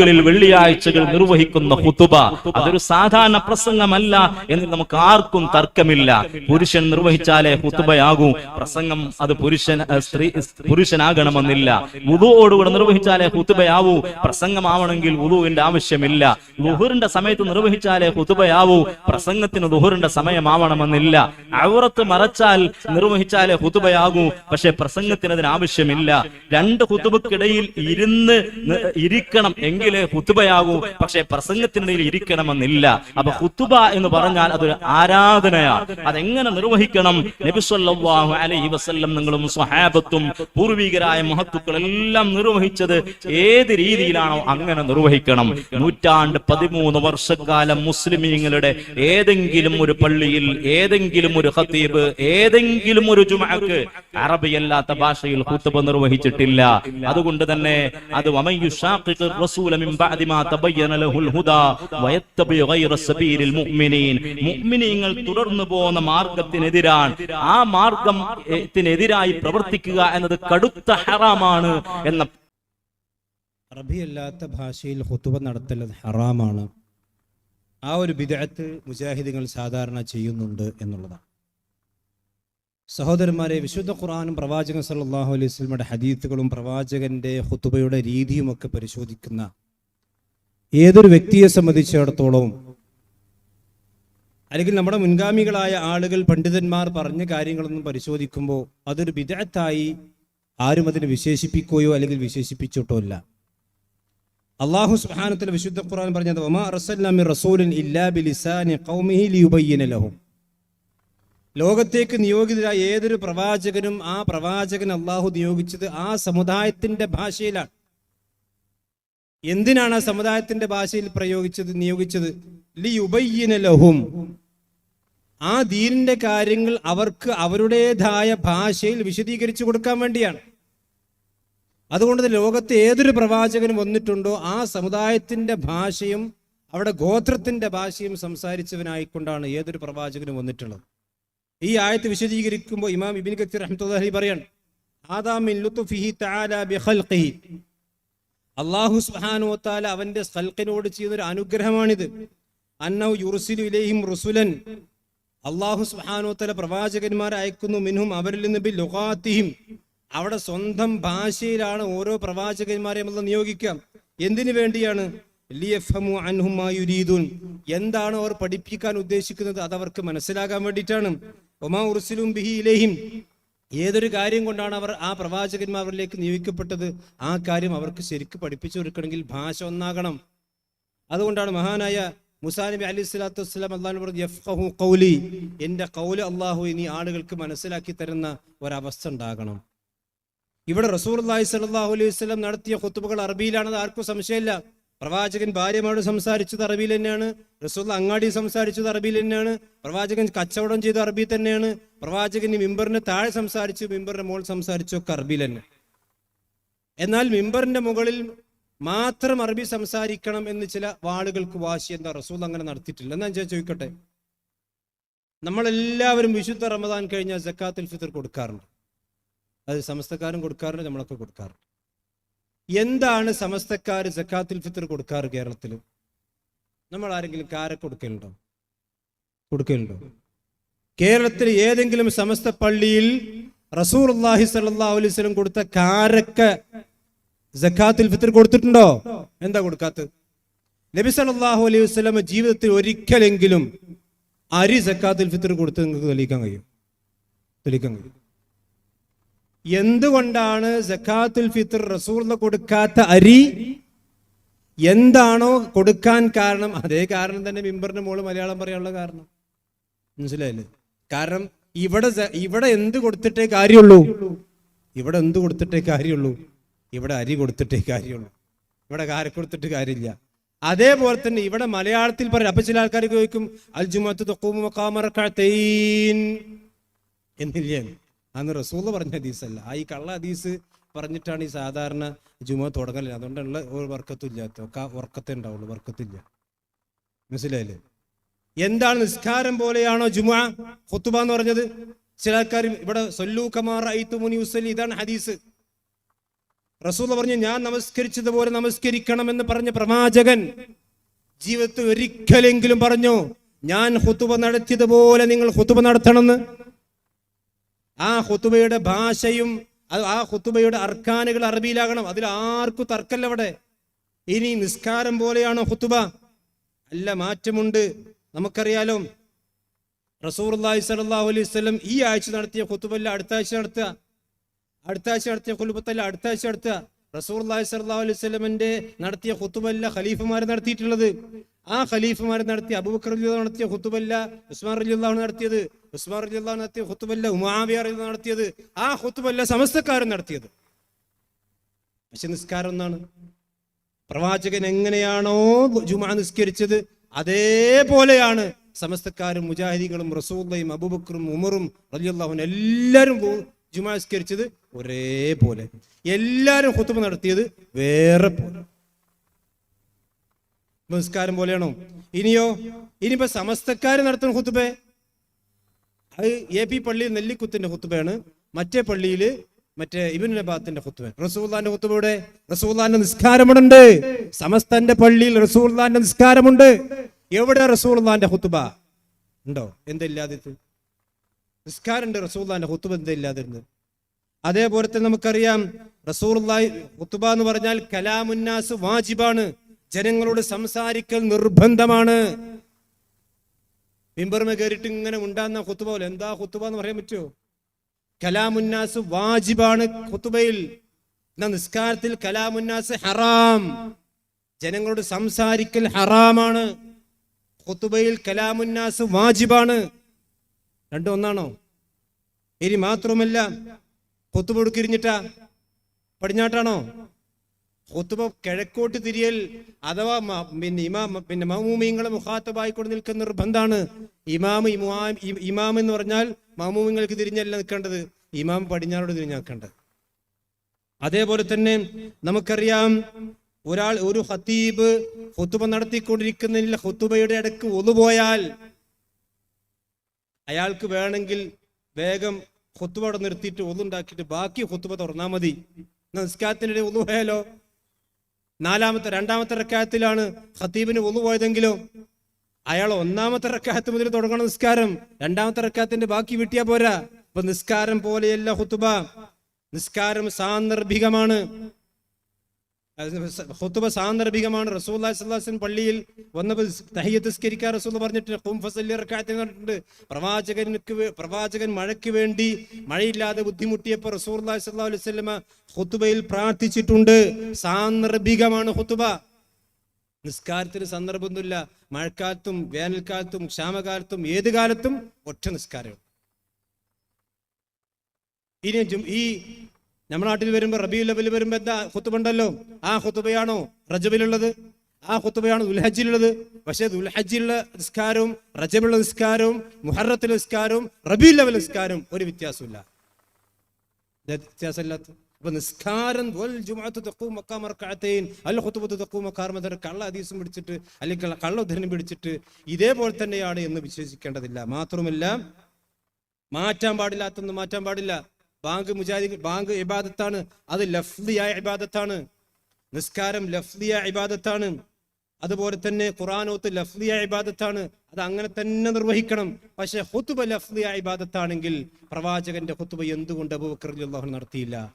പള്ളികളിൽ വെള്ളിയാഴ്ചകൾ നിർവഹിക്കുന്ന ഹുതുബ. അതൊരു സാധാരണ പ്രസംഗമല്ല എന്ന് നമുക്ക് ആർക്കും തർക്കമില്ല. പുരുഷൻ നിർവഹിച്ചാലേ ഹുതുബയാകൂ. പ്രസംഗം അത് പുരുഷൻ സ്ത്രീ പുരുഷനാകണമെന്നില്ല. വുതുവോടുകൂടെ നിർവഹിച്ചാലേ ഹുതുബയാവൂ. പ്രസംഗമാവണമെങ്കിൽ വുതുവിന്റെ ആവശ്യമില്ല. ലുഹുറിന്റെ സമയത്ത് നിർവഹിച്ചാലേ ഹുതുബയാവൂ. പ്രസംഗത്തിന് ലുഹുറിന്റെ സമയമാവണമെന്നില്ല. അവറത്ത് മറച്ചാൽ നിർവഹിച്ചാലേ ഹുതുബയാകൂ. പക്ഷെ പ്രസംഗത്തിന് അതിന് ആവശ്യമില്ല. രണ്ട് ഹുതുബക്കിടയിൽ ഇരുന്ന് ഇരിക്കണം ഇരിക്കണം എങ്കിലേ ഹുത്തുബയാകൂ പക്ഷെ പ്രസംഗത്തിനിടയിൽ ഇരിക്കണമെന്നില്ല. അപ്പൊ ഹുത്തുബ എന്ന് പറഞ്ഞാൽ അതൊരു ആരാധനയാണ്. അതെങ്ങനെ നിർവഹിക്കണം? നബിസ്വല്ലാഹു അലൈഹി വസല്ലം നിങ്ങളും സ്വഹാബത്തും പൂർവികരായ മഹത്തുക്കളെല്ലാം നിർവഹിച്ചത് ഏത് രീതിയിലാണോ അങ്ങനെ നിർവഹിക്കണം. നൂറ്റാണ്ട് പതിമൂന്ന് വർഷക്കാലം മുസ്ലിമീങ്ങളുടെ ഏതെങ്കിലും ഒരു പള്ളിയിൽ ഏതെങ്കിലും ഒരു ഹത്തീബ് ഏതെങ്കിലും ഒരു ജുമഅക്ക് അറബിയല്ലാത്ത ഭാഷയിൽ ഹുത്തുബ നിർവഹിച്ചിട്ടില്ല. അതുകൊണ്ട് തന്നെ അത് മുഅ്മിനീൻ മുഅ്മിനീങ്ങൾ തുടർന്നു പോകുന്ന മാർഗത്തിനെതിരാണ് ആ മാർഗത്തിനെതിരായി പ്രവർത്തിക്കുക എന്നത് കടുത്ത ഹറാമാണ് എന്ന അറബിയല്ലാത്ത ഭാഷയിൽ ഹുത്തുബ നടത്തൽ ഹറാമാണ്. ആ ഒരു ബിദഅത്ത് മുജാഹിദുകൾ സാധാരണ ചെയ്യുന്നുണ്ട് എന്നുള്ളതാണ്. സഹോദരന്മാരെ വിശുദ്ധ ഖുറാനും പ്രവാചകൻ സല്ലല്ലാഹു അലൈഹി വസല്ലമയുടെ ഹദീത്തുകളും പ്രവാചകന്റെ ഹുത്തുബയുടെ രീതിയും ഒക്കെ പരിശോധിക്കുന്ന ഏതൊരു വ്യക്തിയെ സംബന്ധിച്ചിടത്തോളവും അല്ലെങ്കിൽ നമ്മുടെ മുൻഗാമികളായ ആളുകൾ പണ്ഡിതന്മാർ പറഞ്ഞ കാര്യങ്ങളൊന്നും പരിശോധിക്കുമ്പോൾ അതൊരു വിദഗ്ധായി ആരും അതിനെ വിശേഷിപ്പിക്കുകയോ അല്ലെങ്കിൽ വിശേഷിപ്പിച്ചിട്ടോ ഇല്ല അള്ളാഹു സുബ്ഹാനഹു വിശുദ്ധ ഖുർആൻ പറഞ്ഞത് റസൂലിൻ ഇല്ലാ ലഹും. ലോകത്തേക്ക് നിയോഗിതരായ ഏതൊരു പ്രവാചകനും ആ പ്രവാചകൻ അള്ളാഹു നിയോഗിച്ചത് ആ സമുദായത്തിന്റെ ഭാഷയിലാണ്. എന്തിനാണ് ആ സമുദായത്തിന്റെ ഭാഷയിൽ പ്രയോഗിച്ചത് നിയോഗിച്ചത്? ലിയുബയ്യിന ലഹും. ആ ദീനിന്റെ കാര്യങ്ങൾ അവർക്ക് അവരുടേതായ ഭാഷയിൽ വിശദീകരിച്ചു കൊടുക്കാൻ വേണ്ടിയാണ്. അതുകൊണ്ട് ലോകത്തെ ഏതൊരു പ്രവാചകനും വന്നിട്ടുണ്ടോ ആ സമുദായത്തിന്റെ ഭാഷയും അവിടെ ഗോത്രത്തിന്റെ ഭാഷയും സംസാരിച്ചവനായിക്കൊണ്ടാണ് ഏതൊരു പ്രവാചകനും വന്നിട്ടുള്ളത്. ഈ ആയത്ത് വിശദീകരിക്കുമ്പോൾ ഇമാം ഇബിൻ കത്തീർ റഹ്മത്തുള്ളാഹി പറയാണ് ആദാമിൻ തആല അള്ളാഹു സുബ്ഹാനഹു താല അവന്റെ സൽക്കിനോട് ചെയ്യുന്നൊരു അനുഗ്രഹമാണിത്. അന്നൗ യുറുസിലു ഇലേഹിം റുസുലൻ. അള്ളാഹു സുബ്ഹാനഹു തല പ്രവാചകന്മാരെ അയക്കുന്നു. മിൻഹും അവരിൽ നിന്ന് ബി ലുഹാത്തിഹിം അവിടെ സ്വന്തം ഭാഷയിലാണ് ഓരോ പ്രവാചകന്മാരെ നമ്മൾ നിയോഗിക്കാം എന്തിനു വേണ്ടിയാണ്? മാ എന്താണ് അവർ പഠിപ്പിക്കാൻ ഉദ്ദേശിക്കുന്നത് അത് അവർക്ക് മനസ്സിലാകാൻ വേണ്ടിയിട്ടാണ്. ഒമാ ഉർസിലും ബിഹി ഇലൈഹിം. ഏതൊരു കാര്യം കൊണ്ടാണ് അവർ ആ പ്രവാചകന്മാരിലേക്ക് നിയോഗിക്കപ്പെട്ടത്? ആ കാര്യം അവർക്ക് ശരിക്ക് പഠിപ്പിച്ചു കൊടുക്കണമെങ്കിൽ ഭാഷ ഒന്നാകണം. അതുകൊണ്ടാണ് മഹാനായ മുസാ നബി അലി സ്വലാത്തു വസ്സലാം അള്ളാഹു പറഞ്ഞു യഫ്ഖഹു ഖൗലി. എന്റെ കൗൽ അള്ളാഹു ഇനി ആളുകൾക്ക് മനസ്സിലാക്കി തരുന്ന ഒരവസ്ഥ ഉണ്ടാകണം. ഇവിടെ റസൂർ അള്ളാഹി സലാഹു അലൈഹി വസ്ലം നടത്തിയ കുത്തുബുകൾ അറബിയിലാണത് ആർക്കും സംശയമില്ല. പ്രവാചകൻ ഭാര്യമാരോട് സംസാരിച്ചത് അറബിയിൽ തന്നെയാണ്. റസൂൽ അങ്ങാടി സംസാരിച്ചത് അറബിയിൽ തന്നെയാണ്. പ്രവാചകൻ കച്ചവടം ചെയ്ത അറബി തന്നെയാണ്. പ്രവാചകൻ മിമ്പറിന്റെ താഴെ സംസാരിച്ചു മിമ്പറിന്റെ മുകളിൽ സംസാരിച്ചു ഒക്കെ അറബിയിൽ തന്നെ. എന്നാൽ മിമ്പറിന്റെ മുകളിൽ മാത്രം അറബി സംസാരിക്കണം എന്ന് ചില വാളുകൾക്ക് വാശി എന്താ? റസൂൽ അങ്ങനെ നടത്തിയിട്ടില്ല. എന്നാ ഞാൻ ചോദിക്കട്ടെ? നമ്മളെല്ലാവരും വിശുദ്ധ റമദാൻ കഴിഞ്ഞാൽ ജക്കാത്തിൽ ഫിത്തർ കൊടുക്കാറുണ്ട്. അത് സമസ്തക്കാരും കൊടുക്കാറുണ്ട് നമ്മളൊക്കെ കൊടുക്കാറുണ്ട്. എന്താണ് സമസ്തക്കാർ ജക്കാത്തുൽ ഫിത്തർ കൊടുക്കാറ് കേരളത്തിൽ നമ്മൾ ആരെങ്കിലും കാര കൊടുക്കലുണ്ടോ? കൊടുക്കലുണ്ടോ? കേരളത്തിൽ ഏതെങ്കിലും സമസ്ത പള്ളിയിൽ റസൂർ അള്ളാഹി സല്ലാ കൊടുത്ത കാരക്ക ജക്കാത്തുൽ ഫിത്തർ കൊടുത്തിട്ടുണ്ടോ? എന്താ കൊടുക്കാത്തത്? നബി സല്ലല്ലാഹു അലൈഹി വസ്ലം ജീവിതത്തിൽ ഒരിക്കലെങ്കിലും അരി സക്കാത്തുൽ ഫിത്തർ കൊടുത്ത് നിങ്ങൾക്ക് തെളിയിക്കാൻ കഴിയും? തെളിയിക്കാൻ കഴിയും. എന്തുകൊണ്ടാണ് സക്കാത്തുൽ ഫിത്തർ റസൂറിന് കൊടുക്കാത്ത അരി? എന്താണോ കൊടുക്കാൻ കാരണം? അതേ കാരണം തന്നെ മിമ്പറിന് മോൾ മലയാളം പറയാനുള്ള കാരണം. മനസ്സിലായില്ലേ? കാരണം ഇവിടെ ഇവിടെ എന്ത് കൊടുത്തിട്ടേ കാര്യമുള്ളൂ. ഇവിടെ എന്ത് കൊടുത്തിട്ടേ കാര്യമുള്ളൂ? ഇവിടെ അരി കൊടുത്തിട്ടേ കാര്യമുള്ളൂ. ഇവിടെ കാര കൊടുത്തിട്ട് കാര്യമില്ല. അതേപോലെ തന്നെ ഇവിടെ മലയാളത്തിൽ പറയും അപ്പൊ ചില ആൾക്കാർ ചോദിക്കും അൽജുമത്ത് തൊക്കുമക്കാമറക്കഴത്തൈൻ എന്നില്ലേ? അന്ന് റസൂൽ പറഞ്ഞ ഹദീസല്ല. ആ ഈ കള്ള ഹദീസ് പറഞ്ഞിട്ടാണ് ഈ സാധാരണ ജുമ തുടങ്ങലില്ല അതുകൊണ്ടുള്ള ഒരു വർക്കത്തില്ലാത്ത ഒക്കെ ഉറക്കത്തെ ഉണ്ടാവുള്ളൂ വർക്കത്തില്ല. മനസ്സിലായില്ലേ? എന്താണ് നിസ്കാരം പോലെയാണോ ജുമ? ഹുത്തുബ എന്ന് പറഞ്ഞത്? ചില ആൾക്കാർ ഇവിടെ സൊല്ലു കമാർ മുനി ഉസലി ഇതാണ് ഹദീസ്. റസൂൽ പറഞ്ഞു ഞാൻ നമസ്കരിച്ചതുപോലെ നമസ്കരിക്കണം എന്ന് പറഞ്ഞ പ്രവാചകൻ ജീവിതത്തിൽ ഒരിക്കലെങ്കിലും പറഞ്ഞു ഞാൻ ഹുത്തുബ നടത്തിയതുപോലെ നിങ്ങൾ ഹുത്തുബ നടത്തണമെന്ന്. ആ ഹുത്തുബയുടെ ഭാഷയും ആ ഹുത്തുബയുടെ അർക്കാനുകൾ അറബിയിലാകണം. അതിൽ ആർക്കും തർക്കല്ല അവിടെ. ഇനി നിസ്കാരം പോലെയാണോ ഹുത്തുബ അല്ല മാറ്റമുണ്ട്. നമുക്കറിയാലോ റസൂർല്ലാഹി സലാഹു അലൈഹി സ്വലം ഈ ആഴ്ച നടത്തിയ ഹുത്തുബല്ല അടുത്ത ആഴ്ച നടത്തുക. അടുത്ത ആഴ്ച നടത്തിയ കുലുബത്തല്ല അടുത്ത ആഴ്ച നടത്തുക. റസൂർല്ലാഹി സലാഹു അലൈഹി സ്വലമിന്റെ നടത്തിയ ഹുത്തുബല്ല ഖലീഫമാർ നടത്തിയിട്ടുള്ളത്. ആ ഖലീഫുമാർ നടത്തിയ അബൂബക്കർ നടത്തിയ ഹുത്തുബല്ല ഉസ്മാൻ അൻഹു നടത്തിയത് ഉസ്മാൻ അൻഹു നടത്തിയ ഹുത്തുബല്ല ഉമാവിയ നടത്തിയത് ആ ഹുത്തുബല്ല സമസ്തക്കാരൻ നടത്തിയത്. പക്ഷെ നിസ്കാരം ഒന്നാണ് പ്രവാചകൻ എങ്ങനെയാണോ ജുമാ നിസ്കരിച്ചത് അതേപോലെയാണ് സമസ്തക്കാരും മുജാഹിദികളും റസൂള്ളയും അബൂബക്കറും ഉമറും റലിയല്ലാഹുൻ എല്ലാവരും ജുമാ നിസ്കരിച്ചത് ഒരേപോലെ. എല്ലാവരും ഹുത്തുബ നടത്തിയത് വേറെ പോലെ. നിസ്കാരം പോലെയാണോ? ഇനിയോ? ഇനിയിപ്പോ സമസ്തക്കാർ നടത്തുന്ന ഹുത്തുബേ അത് എ പി പള്ളിയിൽ നെല്ലിക്കുത്തിന്റെ ഹുത്തുബയാണ് മറ്റേ പള്ളിയിൽ മറ്റേ ഇബിൻ നബാത്തിന്റെ ഹുത്തുബ റസൂള്ളാന്റെ ഹുത്തുബയുടെ റസൂള്ളാന്റെ നിസ്കാരമുണ്ട് സമസ്തന്റെ പള്ളിയിൽ റസൂള്ളാന്റെ നിസ്കാരമുണ്ട് എവിടെ റസൂള്ളാന്റെ ഹുത്തുബ ഉണ്ടോ? എന്തില്ലാതിരുന്നത് നിസ്കാരമുണ്ട് റസൂള്ളാന്റെ ഹുത്തുബ എന്തില്ലാതിരുന്നത് അതേപോലെ തന്നെ നമുക്കറിയാം റസൂർ ഹുത്തുബ എന്ന് പറഞ്ഞാൽ കലാമുന്നാസ് വാജിബാണ്. ജനങ്ങളോട് സംസാരിക്കൽ നിർബന്ധമാണ്. മിമ്പർമ കയറിയിട്ട് ഇങ്ങനെ ഉണ്ടാകുന്ന കുത്തുബ എന്താ കുത്തുബ എന്ന് പറയാൻ പറ്റുമോ കലാമുന്നാസ് വാജിബാണ് കുത്തുബയിൽ എന്നാ നിസ്കാരത്തിൽ കലാമുന്നാസ് ഹറാം. ജനങ്ങളോട് സംസാരിക്കൽ ഹറാമാണ്. കുത്തുബയിൽ കലാമുന്നാസ് വാജിബാണ്. രണ്ടും ഒന്നാണോ? ഇനി മാത്രമല്ല കൊത്തുപൊടുക്കിരിഞ്ഞിട്ടാ പടിഞ്ഞാട്ടാണോ? ഹുത്തുബ കിഴക്കോട്ട് തിരിയൽ അഥവാ പിന്നെ ഇമാം പിന്നെ മൗമൂമിങ്ങളെ മുഖാത്തബായിക്കൊണ്ട് നിൽക്കുന്ന നിർബന്ധാണ് ഇമാം ഇമാം എന്ന് പറഞ്ഞാൽ മഹമൂമിങ്ങൾക്ക് തിരിഞ്ഞല്ല നിൽക്കേണ്ടത്. ഇമാം പടിഞ്ഞാറോട് തിരിഞ്ഞ് നിൽക്കേണ്ടത് അതേപോലെ തന്നെ നമുക്കറിയാം ഒരാൾ ഒരു ഹത്തീബ് ഹുത്തുബ നടത്തിക്കൊണ്ടിരിക്കുന്നതിൽ ഹുത്തുബയുടെ ഇടയ്ക്ക് ഒന്നുപോയാൽ അയാൾക്ക് വേണമെങ്കിൽ വേഗം ഹുത്തുബ നിർത്തിയിട്ട് ഒന്നുണ്ടാക്കിയിട്ട് ബാക്കി ഹുത്തുബ തുറന്നാൽ മതി. നമസ്കാരത്തിനിടെ നിസ്കാരത്തിനിടെ ഒന്നു പോയാലോ നാലാമത്തെ രണ്ടാമത്തെ റക്കായത്തിലാണ് ഖത്തീബിന് ഒന്നു പോയതെങ്കിലോ അയാൾ ഒന്നാമത്തെ റക്കായത്ത് മുതൽ തുടങ്ങണം നിസ്കാരം. രണ്ടാമത്തെ റക്കായത്തിന്റെ ബാക്കി വിട്ടിയാ പോരാ. അപ്പൊ നിസ്കാരം പോലെയല്ല ഹുത്തുബ നിസ്കാരം സാന്ദർഭികമാണ്. ഹുത്തുബ സാന്ദർഭികമാണ്. റസൂൽ സ്വല്ലാസ്ലം പള്ളിയിൽ വന്നപ്പോൾ തഹിയത്ത് നിസ്കരിക്കാൻ റസൂൽ പറഞ്ഞിട്ട് പറഞ്ഞിട്ടുണ്ട്. പ്രവാചകനുക്ക് പ്രവാചകൻ മഴയ്ക്ക് വേണ്ടി മഴയില്ലാതെ ബുദ്ധിമുട്ടിയപ്പോൾ റസൂൽ സ്വല്ലാ അലൈഹി സ്വലമ ഹുത്തുബയിൽ പ്രാർത്ഥിച്ചിട്ടുണ്ട്. സാന്ദർഭികമാണ് ഹുത്തുബ നിസ്കാരത്തിന് സന്ദർഭമൊന്നുമില്ല. മഴക്കാലത്തും വേനൽക്കാലത്തും ക്ഷാമകാലത്തും ഏത് കാലത്തും ഒറ്റ നിസ്കാരമാണ്. ഇനി ഈ നമ്മുടെ നാട്ടിൽ വരുമ്പോൾ റബി ലെവൽ വരുമ്പോ എന്താ ഹുത്തുബുണ്ടല്ലോ ആ ഹുത്തുബയാണോ റജബിലുള്ളത്? ആ ഹുത്തുബയാണ് ദുൽഹജ്ജിലുള്ളത്. പക്ഷേ ദുൽഹജ്ജിലുള്ള നിസ്കാരവും റജബിലുള്ള നിസ്കാരവും മുഹറത്തിലെ നിസ്കാരവും റബി ലെവൽ നിസ്കാരവും ഒരു വ്യത്യാസമില്ല വ്യത്യാസമില്ലാത്ത? അപ്പൊ നിസ്കാരം കള്ള ഹദീസും പിടിച്ചിട്ട് അല്ലെങ്കിൽ കള്ള ഉദ്ധരണം പിടിച്ചിട്ട് ഇതേപോലെ തന്നെയാണ് എന്ന് വിശ്വസിക്കേണ്ടതില്ല. മാത്രമല്ല മാറ്റാൻ പാടില്ലാത്തൊന്നും മാറ്റാൻ പാടില്ല. ബാങ്ക് മുജാഹിദ് ബാങ്ക് ഇബാദത്താണ്. അത് ലഫ്ലിയായ ഇബാദത്താണ്. നിസ്കാരം ലഫ്ലിയ ഇബാദത്താണ്. അതുപോലെ തന്നെ ഖുറാനോത്ത് ലഫ്ലിയ ഇബാദത്താണ്. അത് അങ്ങനെ തന്നെ നിർവഹിക്കണം. പക്ഷെ ഹുത്തുബ ലഫ്ലിയ ഇബാദത്താണെങ്കിൽ പ്രവാചകന്റെ ഹുത്തുബ എന്തുകൊണ്ട് അബൂബക്കർ നടത്തിയില്ല?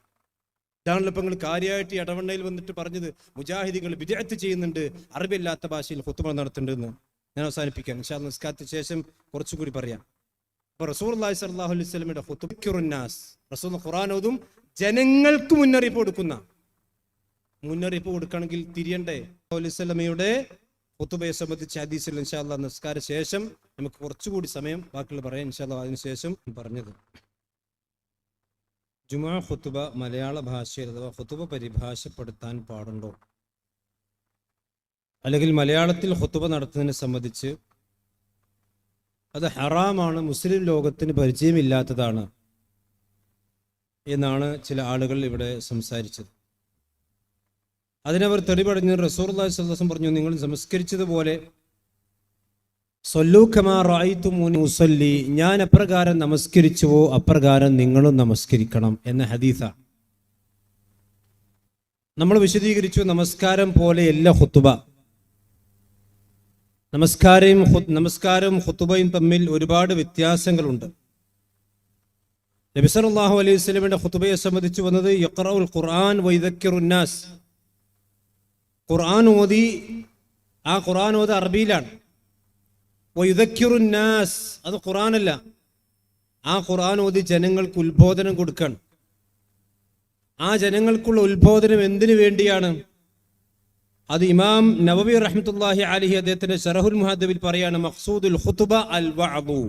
ഇതാണല്ലോ ഇപ്പൊ നിങ്ങൾ കാര്യമായിട്ട് ഇടവണ്ണയിൽ വന്നിട്ട് പറഞ്ഞത്. മുജാഹിദികൾ വിജയത്ത് ചെയ്യുന്നുണ്ട്. അറിവില്ലാത്ത ഭാഷയിൽ ഹുത്തുബ നടത്തുന്നുണ്ടെന്ന് ഞാൻ അവസാനിപ്പിക്കാം. അല്ലാഹ് നിസ്കാരത്തിന് ശേഷം കുറച്ചുകൂടി പറയാം. അപ്പൊ റസൂർ അള്ളാഹി സല്ലാഹു അലൈഹി സ്വലമിയുടെ റസൂൽ ഖുറാനോതും ജനങ്ങൾക്ക് മുന്നറിയിപ്പ് കൊടുക്കുന്ന. മുന്നറിയിപ്പ് കൊടുക്കണമെങ്കിൽ തിരിയണ്ടേ? അലൈഹിസ്വലമയുടെ ഹുത്തുബയെ സംബന്ധിച്ച് ഹദീസിൽ ഇൻഷാല്ല നിസ്കാര ശേഷം നമുക്ക് കുറച്ചുകൂടി സമയം ബാക്കിയുള്ള പറയാം. ഇൻഷാല്ല അതിനുശേഷം പറഞ്ഞത്. ജുമാ ഹുത്തുബ മലയാള ഭാഷയിൽ അഥവാ ഹുത്തുബ പരിഭാഷപ്പെടുത്താൻ പാടുണ്ടോ? അല്ലെങ്കിൽ മലയാളത്തിൽ ഹുത്തുബ നടത്തുന്നതിനെ സംബന്ധിച്ച് അത് ഹറാമാണ് മുസ്ലിം ലോകത്തിന് പരിചയമില്ലാത്തതാണ് എന്നാണ് ചില ആളുകൾ ഇവിടെ സംസാരിച്ചത്. അതിനവർ തെളിപടഞ്ഞ് റസൂർ അള്ളാഹിസ്വസം പറഞ്ഞു നിങ്ങൾ സംസ്കരിച്ചതുപോലെ മുസല്ലി ഞാൻ അപ്രകാരം നമസ്കരിച്ചുവോ അപ്രകാരം നിങ്ങളും നമസ്കരിക്കണം എന്ന ഹദീസ. നമ്മൾ വിശദീകരിച്ചു നമസ്കാരം പോലെയല്ല ഹുത്തുബ നമസ്കാരവും ഹു- നമസ്കാരവും ഹുത്തുബയും തമ്മിൽ ഒരുപാട് വ്യത്യാസങ്ങളുണ്ട്. നബിസലാഹു അലൈഹി സ്വലമിന്റെ ഹുത്തുബയെ സംബന്ധിച്ച് വന്നത് യഖറഉൽ ഖുർആൻ വൈദക്കിറുന്നാസ് ഖുർആൻ ഓതി ആ ഖുർആൻ ഓത് അറബിയിലാണ്. വൈദക്കിറുന്നാസ് അത് ഖുർആനല്ല. ആ ഖുർആൻ ഓതി ജനങ്ങൾക്ക് ഉത്ബോധനം കൊടുക്കണം. ആ ജനങ്ങൾക്കുള്ള ഉത്ബോധനം എന്തിനു വേണ്ടിയാണ്? അത് ഇമാം നവബി റഹ്മത്തുല്ലാഹി അലിഹി അദ്ദേഹത്തിന്റെ ഷറഹുൽ മുഹദ്ദബിൽ പറയാണ് മഖ്സൂദുൽ ഖുതുബ അൽ വഅദു.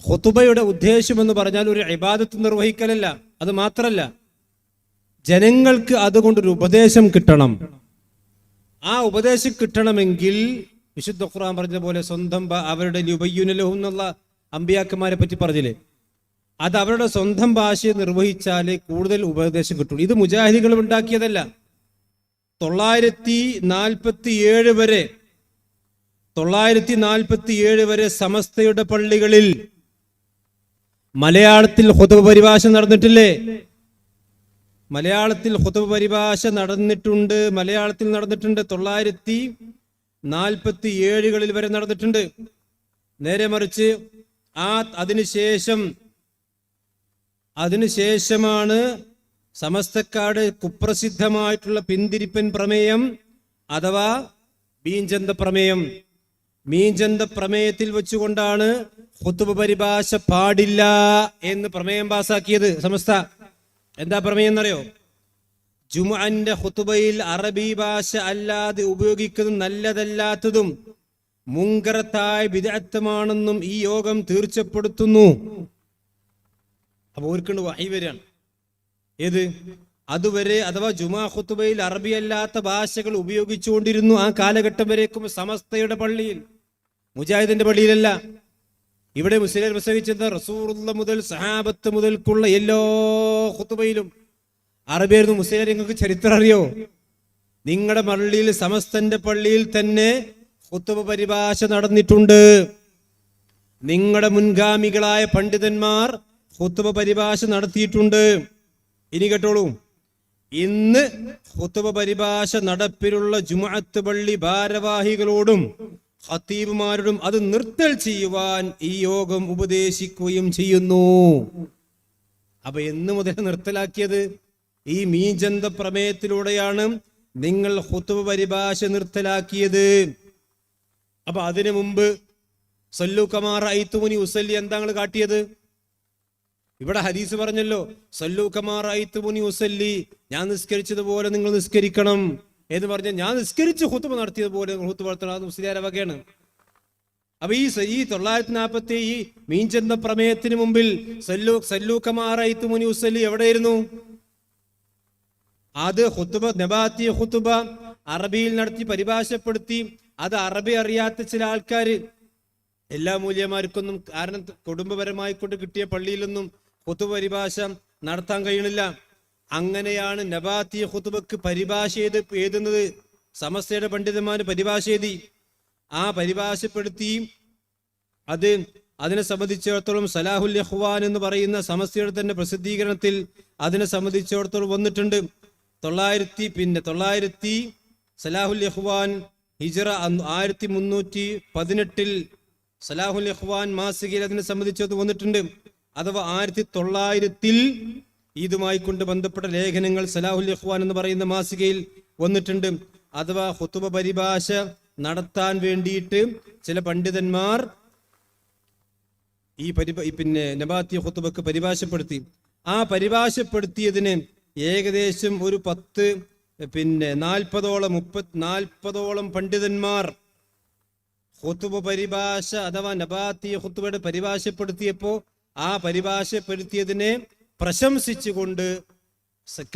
ഖുതുബയുടെ ഉദ്ദേശം എന്ന് പറഞ്ഞാൽ ഒരു ഇബാദത്ത് നിർവഹിക്കലല്ല അത് മാത്രല്ല. ജനങ്ങൾക്ക് അതുകൊണ്ടൊരു ഉപദേശം കിട്ടണം. ആ ഉപദേശം കിട്ടണമെങ്കിൽ വിശുദ്ധ ഖുർആൻ പറഞ്ഞ പോലെ സ്വന്തം അവരുടെ ലുബയ്യുനലഹും എന്നുള്ള അമ്പിയാക്കന്മാരെ പറ്റി പറഞ്ഞില്ലേ? അത് അവരുടെ സ്വന്തം ഭാഷയെ നിർവഹിച്ചാലേ കൂടുതൽ ഉപദേശം കിട്ടുള്ളൂ. ഇത് മുജാഹിദികളും ഉണ്ടാക്കിയതല്ല. തൊള്ളായിരത്തി നാൽപ്പത്തി ഏഴ് വരെ തൊള്ളായിരത്തി നാൽപ്പത്തി ഏഴ് വരെ സമസ്തയുടെ പള്ളികളിൽ മലയാളത്തിൽ ഹുതവ് പരിഭാഷ നടന്നിട്ടില്ലേ? മലയാളത്തിൽ ഹുതവ് പരിഭാഷ നടന്നിട്ടുണ്ട് മലയാളത്തിൽ നടന്നിട്ടുണ്ട് തൊള്ളായിരത്തി നാൽപ്പത്തി ഏഴുകളിൽ വരെ നടന്നിട്ടുണ്ട്. നേരെ മറിച്ച് ആ അതിനുശേഷം അതിനുശേഷമാണ് സമസ്തക്കാട് കുപ്രസിദ്ധമായിട്ടുള്ള പിന്തിരിപ്പൻ പ്രമേയം അഥവാ മീഞ്ചന്ത പ്രമേയം. മീഞ്ചന്ത പ്രമേയത്തിൽ വെച്ചുകൊണ്ടാണ് ഹുത്തുബ പരിഭാഷ പാടില്ല എന്ന് പ്രമേയം പാസാക്കിയത് സമസ്ത. എന്താ പ്രമേയം എന്നറിയോ? ജുമാന്റെ ഹുത്തുബയിൽ അറബി ഭാഷ അല്ലാതെ ഉപയോഗിക്കുന്നതും നല്ലതല്ലാത്തതും മുങ്കറത്തായ വിദഗ്ധമാണെന്നും ഈ യോഗം തീർച്ചപ്പെടുത്തുന്നു. അപ്പൊ ഓർക്കൊണ്ട് വഹി വരികയാണ്. ഏത്? അതുവരെ അഥവാ ജുമാ ഖുത്തുബയിൽ അറബിയല്ലാത്ത ഭാഷകൾ ഉപയോഗിച്ചുകൊണ്ടിരുന്നു ആ കാലഘട്ടം വരേക്കും സമസ്തയുടെ പള്ളിയിൽ. മുജാഹിദിന്റെ പള്ളിയിലല്ല. ഇവിടെ മുസ്ലിം പ്രസവിച്ചത് റസൂറുള്ള മുതൽ സഹാബത്ത് മുതൽക്കുള്ള എല്ലാ ഖുത്തുബയിലും അറബിയായിരുന്നു മുസ്ലിം നിങ്ങൾക്ക് ചരിത്രം അറിയോ? നിങ്ങളുടെ പള്ളിയിൽ സമസ്തന്റെ പള്ളിയിൽ തന്നെ ഖുത്തുബ പരിഭാഷ നടന്നിട്ടുണ്ട്. നിങ്ങളുടെ മുൻഗാമികളായ പണ്ഡിതന്മാർ ഹുത്തുബ പരിഭാഷ നടത്തിയിട്ടുണ്ട്. ഇനി കേട്ടോളൂ. ഇന്ന് ഹുത്തുബ പരിഭാഷ നടപ്പിലുള്ള ജുമഅത്ത് പള്ളി ഭാരവാഹികളോടും ഹത്തീബുമാരോടും അത് നിർത്തൽ ചെയ്യുവാൻ ഈ യോഗം ഉപദേശിക്കുകയും ചെയ്യുന്നു. അപ്പൊ എന്ന് മുതൽ നിർത്തലാക്കിയത് ഈ മീജന്ത പ്രമേയത്തിലൂടെയാണ് നിങ്ങൾ ഹുത്തുബ പരിഭാഷ നിർത്തലാക്കിയത്. അപ്പൊ അതിനു മുമ്പ് സല്ലു കമാർ ഐത്തുമുനി ഉസല്ലി എന്താ കാട്ടിയത്? ഇവിടെ ഹദീസ് പറഞ്ഞല്ലോ സല്ലു കമാർ ഐത്തുമുനി ഉസല്ലി ഞാൻ നിസ്കരിച്ചതുപോലെ നിങ്ങൾ നിസ്കരിക്കണം. എന്ന് പറഞ്ഞ ഞാൻ നിസ്കരിച്ച് ഹുത്തുമ നടത്തിയതുപോലെ നിങ്ങൾ വളർത്തണം അത് മുസ്ലിയാര വകയാണ്. അപ്പൊ ഈ ഈ തൊള്ളായിരത്തി നാൽപ്പത്തി ഈ മീൻചന്ത പ്രമേയത്തിന് മുമ്പിൽ സല്ലു സല്ലു മുനി ഉസല്ലി എവിടെയായിരുന്നു അത് ഹുത്തുബ നബാത്തി ഹുത്തുബ അറബിയിൽ നടത്തി പരിഭാഷപ്പെടുത്തി. അത് അറബി അറിയാത്ത ചില ആൾക്കാർ എല്ലാ മൂല്യമാർക്കൊന്നും കാരണം കുടുംബപരമായി കൊണ്ട് കിട്ടിയ പള്ളിയിലൊന്നും ഹുത്തുബ പരിഭാഷ നടത്താൻ കഴിയണില്ല. അങ്ങനെയാണ് നബാത്തി ഹുതുബക്ക് പരിഭാഷ ചെയ്ത് എഴുതുന്നത്? സമസ്തയുടെ പണ്ഡിതന്മാർ പരിഭാഷ എഴുതി. ആ പരിഭാഷപ്പെടുത്തി അത് അതിനെ സംബന്ധിച്ചിടത്തോളം സലാഹുൽ യഹ്വാൻ എന്ന് പറയുന്ന സമസ്തയുടെ തന്നെ പ്രസിദ്ധീകരണത്തിൽ അതിനെ സംബന്ധിച്ചിടത്തോളം വന്നിട്ടുണ്ട്. തൊള്ളായിരത്തി പിന്നെ തൊള്ളായിരത്തി സലാഹുൽ യഹ്വാൻ ഹിജറ ആയിരത്തി മുന്നൂറ്റി പതിനെട്ടിൽ സലാഹുൽ യഹ്വാൻ മാസികയിൽ അതിനെ സംബന്ധിച്ചത് വന്നിട്ടുണ്ട്. അഥവാ ആയിരത്തി തൊള്ളായിരത്തിൽ ഈദുമായി കൊണ്ട് ബന്ധപ്പെട്ട ലേഖനങ്ങൾ സലാഹുൽ ഇഖ്വാൻ എന്ന് പറയുന്ന മാസികയിൽ വന്നിട്ടുണ്ട്. അഥവാ ഹുത്തുബ പരിഭാഷ നടത്താൻ വേണ്ടിയിട്ട് ചില പണ്ഡിതന്മാർ ഈ പരിഭ പിന്നെ നബാത്തി ഹുത്തുബക്ക് പരിഭാഷപ്പെടുത്തി. ആ പരിഭാഷപ്പെടുത്തിയതിന് ഏകദേശം ഒരു പത്ത് പിന്നെ നാൽപ്പതോളം മുപ്പത് നാൽപ്പതോളം പണ്ഡിതന്മാർ ഹുത്തുബ പരിഭാഷ അഥവാ നബാത്തി ഹുത്തുബയുടെ പരിഭാഷപ്പെടുത്തിയപ്പോ ആ പരിഭാഷപ്പെടുത്തിയതിനെ പ്രശംസിച്ചുകൊണ്ട്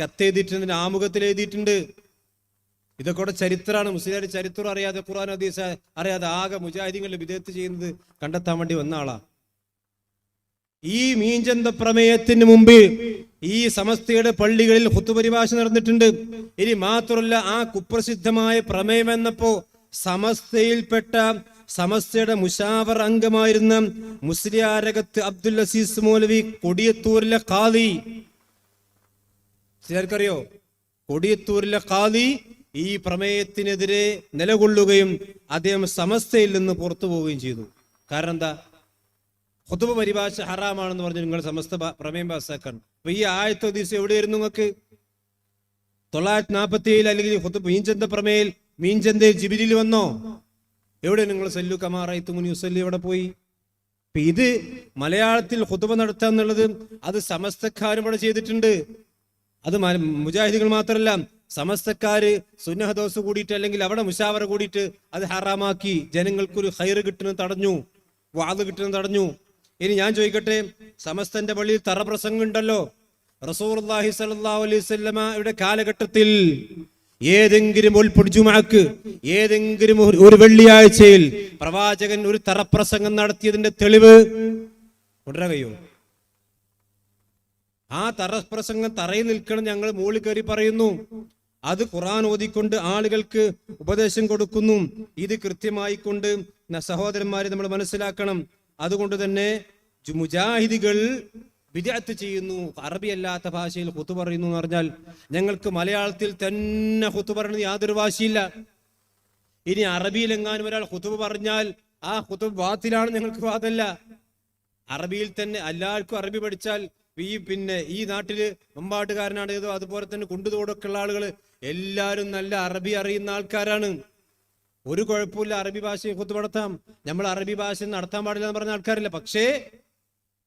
കത്തെഴുതിയിട്ടുണ്ട് ആമുഖത്തിൽ എഴുതിയിട്ടുണ്ട് ഇതൊക്കെ ചരിത്രമാണ്. മുസ്ലിം ചരിത്രം അറിയാതെ ഖുർആൻ ഹദീസ് അറിയാതെ ആകെ മുജാഹിദീങ്ങളിൽ വിദേഹത്ത് ചെയ്യുന്നത് കണ്ടെത്താൻ വേണ്ടി വന്ന ആളാ. ഈ മീഞ്ചന്ത പ്രമേയത്തിന് മുമ്പ് ഈ സമസ്തയുടെ പള്ളികളിൽ ഹുത്തുപരിഭാഷ നടന്നിട്ടുണ്ട്. ഇനി മാത്രമല്ല ആ കുപ്രസിദ്ധമായ പ്രമേയം എന്നപ്പോ സമസ്തയിൽപ്പെട്ട സമസ്തയുടെ മുഷാവർ അംഗമായിരുന്ന മുസ്ലിയാരകത്ത് അബ്ദുൽ അസീസ് മൗലവി കൊടിയത്തൂരിലെ ഖാദി. ചിലർക്കറിയോ? കൊടിയത്തൂരിലെ ഖാദി ഈ പ്രമേയത്തിനെതിരെ നിലകൊള്ളുകയും അദ്ദേഹം സമസ്തയിൽ നിന്ന് പുറത്തു പോവുകയും ചെയ്തു. കാരണം എന്താ? ഹുതുബ പരിഭാഷ ഹറാമാണെന്ന് പറഞ്ഞ് നിങ്ങൾ സമസ്ത പ്രമേയം പാസ്സാക്കണം അപ്പൊ ഈ ആയത്തെ ദിവസം എവിടെയായിരുന്നു നിങ്ങൾക്ക്? തൊള്ളായിരത്തി നാൽപ്പത്തി ഏഴിൽ അല്ലെങ്കിൽ മീൻചന്ത പ്രമേയിൽ മീൻചന്തയിൽ ജിബിലിൽ വന്നോ? എവിടെ നിങ്ങൾ സല്ലു കമാറായി തുമുനി ഉസല്ലി എവിടെ പോയി? അപ്പൊ ഇത് മലയാളത്തിൽ ഹുതുബ നടത്തുക എന്നുള്ളത് അത് സമസ്തക്കാരും ഇവിടെ ചെയ്തിട്ടുണ്ട്. അത് മുജാഹിദികൾ മാത്രമല്ല സമസ്തക്കാര് സുന്നഹദോസ് കൂടിയിട്ട് അല്ലെങ്കിൽ അവിടെ മുഷാവറ കൂടിയിട്ട് അത് ഹറാമാക്കി ജനങ്ങൾക്കൊരു ഹൈർ കിട്ടുന്നത് തടഞ്ഞു വാത് കിട്ടുന്നത് തടഞ്ഞു. ഇനി ഞാൻ ചോദിക്കട്ടെ സമസ്തന്റെ പള്ളിയിൽ തറ പ്രസംഗം ഉണ്ടല്ലോ. അള്ളാഹി സല്ലാ അലൈഹി സ്വല്ലമയുടെ കാലഘട്ടത്തിൽ ഏതെങ്കിലും ഒരു പൊടിജുമാക്ക് ഏതെങ്കിലും ഒരു- വെള്ളിയാഴ്ചയിൽ പ്രവാചകൻ ഒരു തറപ്രസംഗം നടത്തിയതിന്റെ തെളിവ് കൊണ്ടുവരാൻ ആ തറപ്രസംഗം തറയിൽ നിൽക്കണം ഞങ്ങൾ മൂളി കയറി പറയുന്നു. അത് ഖുറാൻ ഓതിക്കൊണ്ട് ആളുകൾക്ക് ഉപദേശം കൊടുക്കുന്നു. ഇത് കൃത്യമായി കൊണ്ട് സഹോദരന്മാരെ നമ്മൾ മനസ്സിലാക്കണം. അതുകൊണ്ട് തന്നെ മുജാഹിദികൾ വിദഗ്ധ ചെയ്യുന്നു അറബി അല്ലാത്ത ഭാഷയിൽ കുത്തു പറയുന്നു എന്ന് പറഞ്ഞാൽ ഞങ്ങൾക്ക് മലയാളത്തിൽ തന്നെ കുത്തു പറയുന്നത് യാതൊരു വാശിയില്ല ഇനി അറബിയിൽ എങ്ങാനും ഒരാൾ കുത്തുബ് പറഞ്ഞാൽ ആ കുത്തുബ് വാത്തിലാണ് ഞങ്ങൾക്ക് വാതല്ല. അറബിയിൽ തന്നെ എല്ലാവർക്കും അറബി പഠിച്ചാൽ ഈ പിന്നെ ഈ നാട്ടിൽ മമ്പാട്ടുകാരനാണ് ഏതോ അതുപോലെ തന്നെ കുണ്ടുതോടൊക്കെയുള്ള ആളുകൾ എല്ലാവരും നല്ല അറബി അറിയുന്ന ആൾക്കാരാണ്. ഒരു കുഴപ്പമില്ല അറബി ഭാഷയെ കുത്തു നടത്താം. നമ്മൾ അറബി ഭാഷ നടത്താൻ പാടില്ല എന്ന് പറഞ്ഞ ആൾക്കാരില്ല. പക്ഷേ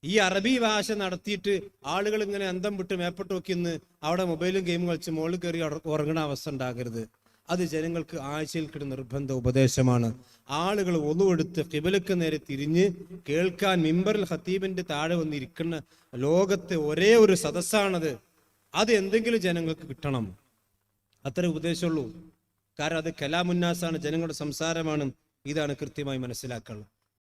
ഈ അറബി ഭാഷ നടത്തിയിട്ട് ആളുകൾ ഇങ്ങനെ അന്തം വിട്ട് മേപ്പെട്ട് നോക്കിന്ന് അവിടെ മൊബൈലും ഗെയിം കളിച്ച് മുകളിൽ കയറി ഉറ- ഉറങ്ങണ അവസ്ഥ ഉണ്ടാകരുത്. അത് ജനങ്ങൾക്ക് ആഴ്ചയിൽ കിട്ടുന്ന നിർബന്ധ ഉപദേശമാണ്. ആളുകൾ ഒന്നുകൊടുത്ത് കിബിലക്ക് നേരെ തിരിഞ്ഞ് കേൾക്കാൻ മിമ്പറിൽ ഹത്തീബിന്റെ താഴെ വന്നിരിക്കുന്ന ലോകത്തെ ഒരേ ഒരു സദസ്സാണത്. അത് എന്തെങ്കിലും ജനങ്ങൾക്ക് കിട്ടണം. അത്ര ഉപദേശമുള്ളൂ. കാരണം അത് കലാമുന്നാസാണ് ജനങ്ങളുടെ സംസാരമാണ്. ഇതാണ് കൃത്യമായി മനസ്സിലാക്കുന്നത്